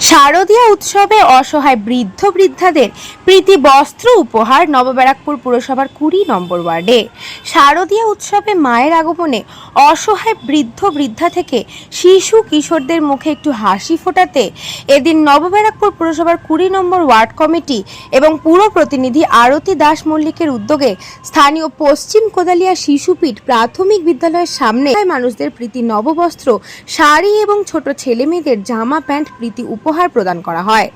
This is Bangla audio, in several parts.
শারদীয়া উৎসবে অসহায় বৃদ্ধ বৃদ্ধাদের প্রীতি বস্ত্র উপহার নবব্যারাকপুর পুরসভার কুড়ি নম্বর ওয়ার্ডে। শারদীয়া উৎসবে মায়ের আগমনে অসহায় বৃদ্ধ বৃদ্ধা থেকে শিশু কিশোরদের মুখে একটু হাসি ফোটাতে এদিন নবব্যারাকপুর পুরসভার কুড়ি নম্বর ওয়ার্ড কমিটি এবং পুর প্রতিনিধি আরতি দাস মল্লিকের উদ্যোগে স্থানীয় পশ্চিম কোদালিয়া শিশুপীঠ প্রাথমিক বিদ্যালয়ের সামনে মানুষদের প্রীতি নববস্ত্র, শাড়ি এবং ছোট ছেলে মেয়েদের জামা প্যান্ট প্রীতি উপহার প্রদান করা হয়।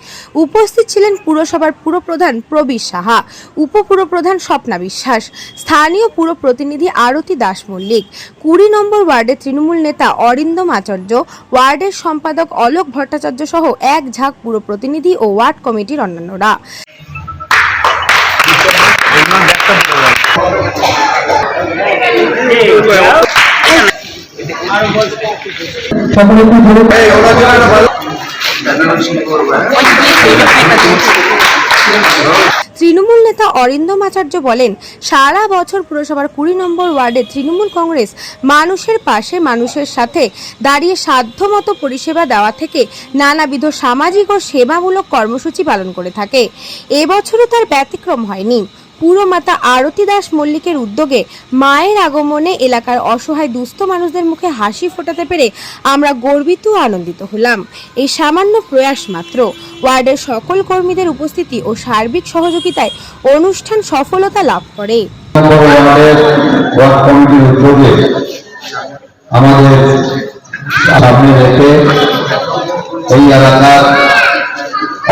উপস্থিত ছিলেন পুরসভার পুরপ্রধান প্রবীর সাহা, উপপুরপ্রধান স্বপ্না বিশ্বাস, স্থানীয় পুর প্রতিনিধি আরতি দাস মল্লিক, কুড়ি নম্বর ওয়ার্ডের তৃণমূল নেতা অরিন্দম আচার্য, ওয়ার্ডের সম্পাদক অলোক ভট্টাচার্য সহ এক ঝাঁক পুর প্রতিনিধি ও ওয়ার্ড কমিটির অন্যান্যরা। সকলে একটু ধরে তৃণমূল নেতা অরিন্দম আচার্য বলেন, সারা বছর পুরসভার কুড়ি নম্বর ওয়ার্ডে তৃণমূল কংগ্রেস মানুষের পাশে, মানুষের সাথে দাঁড়িয়ে সাধ্যমতো পরিষেবা দেওয়া থেকে নানাবিধ সামাজিক ও সেবামূলক কর্মসূচি পালন করে থাকে। এবছরও তার ব্যতিক্রম হয়নি। পুরমাতা আরতি দাস মল্লিকের উদ্যোগে মায়ের আগমনে এলাকার অসহায় দুস্থ মানুষদের মুখে হাসি ফোটাতে পেরে আমরা গর্বিত আনন্দিত হলাম। এই সামান্য প্রয়াস মাত্র। ওয়ার্ডের সকল কর্মীদের উপস্থিতি ও সার্বিক সহযোগিতায় অনুষ্ঠান সফলতা লাভ করে।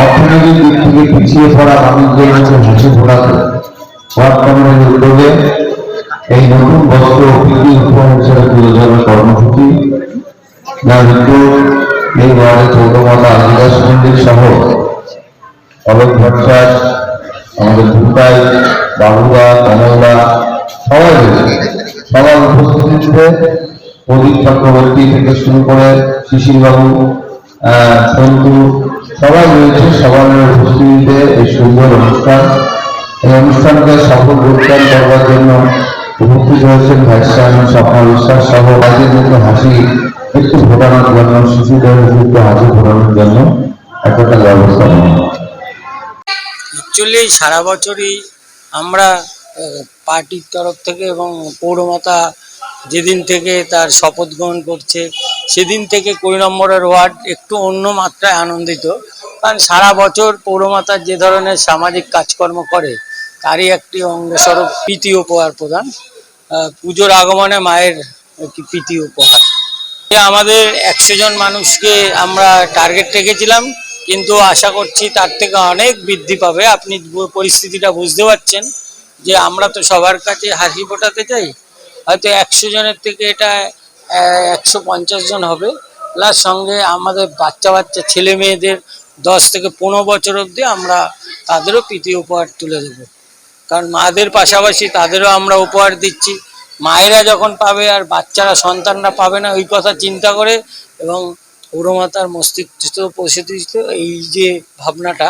অর্থনৈতিক দিক থেকে পিছিয়ে পড়া মানুষদের কাছে হাসি ফোটাতে ওয়ার্ড উদ্যোগে এই নতুন বস্ত্র প্রীতি উপহার তুলে ধরার কর্মসূচি, যার উদ্যোগ এই ওয়ার্ডের চৌদ্দমাতা আদিদাস মন্দির সহ অলোক ভট্টাচ, আমাদের ভুটাই বাবুরা, কমলদা, সবাই সবার উপস্থিতিতে প্রদীপ চক্রবর্তী থেকে শুরু করে শিশির বাবু সন্তু, সবাই রয়েছে। সবার উপস্থিতিতে এই সুন্দর অনুষ্ঠান এই অনুষ্ঠানকে সফল রূপদান করবার জন্য উপস্থিত হয়েছেন ভাইস চেয়ারম্যান স্বপ্ন বিশ্বাস সহ রাজ্যের মধ্যে হাসি, একটু ফোটানোর জন্য শিশুদের একটু হাসি ফোটানোর জন্য একটা ব্যবস্থা অ্যাকচুয়ালি সারা বছরই আমরা পার্টির তরফ থেকে এবং পৌরমাতা যেদিন থেকে তার শপথ গ্রহণ করছে, সেদিন থেকে কুড়ি নম্বরের ওয়ার্ড একটু অন্য মাত্রায় আনন্দিত। কারণ সারা বছর পৌরমাতার যে ধরনের সামাজিক কাজকর্ম করে তারই একটি অঙ্গস্বরূপ প্রীতি উপহার প্রদান। পুজোর আগমনে মায়ের একটি প্রীতি উপহার। আমাদের একশো জন মানুষকে আমরা টার্গেট রেখেছিলাম, কিন্তু আশা করছি তার থেকে অনেক বৃদ্ধি পাবে। আপনি পরিস্থিতিটা বুঝতে পারছেন যে আমরা তো সবার কাছে হাসি ফোটাতে চাই। হয়তো একশো জনের থেকে এটা একশো পঞ্চাশ জন হবে। প্লাস সঙ্গে আমাদের বাচ্চা বাচ্চা ছেলে মেয়েদের দশ থেকে পনেরো বছর অবধি আমরা তাদেরও প্রীতি উপহার তুলে দেবো। কারণ মাদের পাশাপাশি তাদেরও আমরা উপহার দিচ্ছি। মায়েরা যখন পাবে আর বাচ্চারা, সন্তানরা পাবে না, ওই কথা চিন্তা করে এবং পৌরমাতার মস্তিষ্ক দিয়েছিল এই যে ভাবনাটা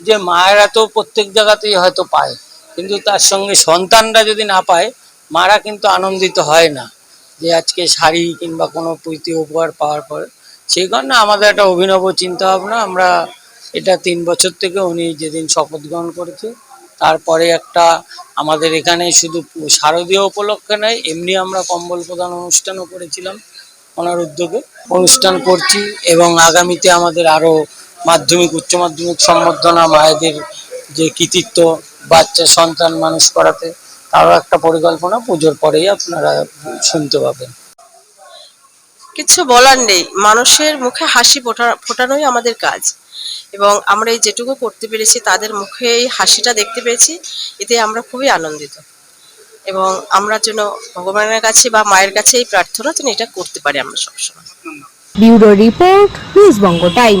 যে মায়েরা তো প্রত্যেক জায়গাতেই হয়তো পায়, কিন্তু তার সঙ্গে সন্তানরা যদি না পায়, মারা কিন্তু আনন্দিত হয় না যে আজকে শাড়ি কিংবা কোনো প্রীতি উপহার পাওয়ার পরে। সেই কারণে আমাদের একটা অভিনব চিন্তা ভাবনা আমরা এটা তিন বছর থেকে উনি যেদিন শপথ গ্রহণ করেছে তারপরে একটা আমাদের এখানে শুধু শারদীয় উপলক্ষে নয়, এমনি আমরা কম্বল প্রদান অনুষ্ঠানও করেছিলাম ওনার উদ্যোগে। অনুষ্ঠান করছি এবং আগামীতে আমাদের আরও মাধ্যমিক, উচ্চ মাধ্যমিক সম্বর্ধনা, মায়েদের যে কৃতিত্ব, বাচ্চা, সন্তান, মানুষ করাতে, তারও একটা পরিকল্পনা, পুজোর পরেই আপনারা শুনতে পাবেন। কিছু বলার নেই, মানুষের মুখে হাসি ফোটা- ফোটানোই আমাদের কাজ। এবং আমরা এই যেটুকু করতে পেরেছি, তাদের মুখে এই হাসিটা দেখতে পেয়েছি, এতে আমরা খুবই আনন্দিত। এবং আমরা যেন ভগবানের কাছে বা মায়ের কাছে এই প্রার্থনা যেন এটা করতে পারি আমরা সবসময়। Bureau report, news Banga time.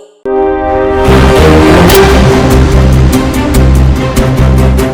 Música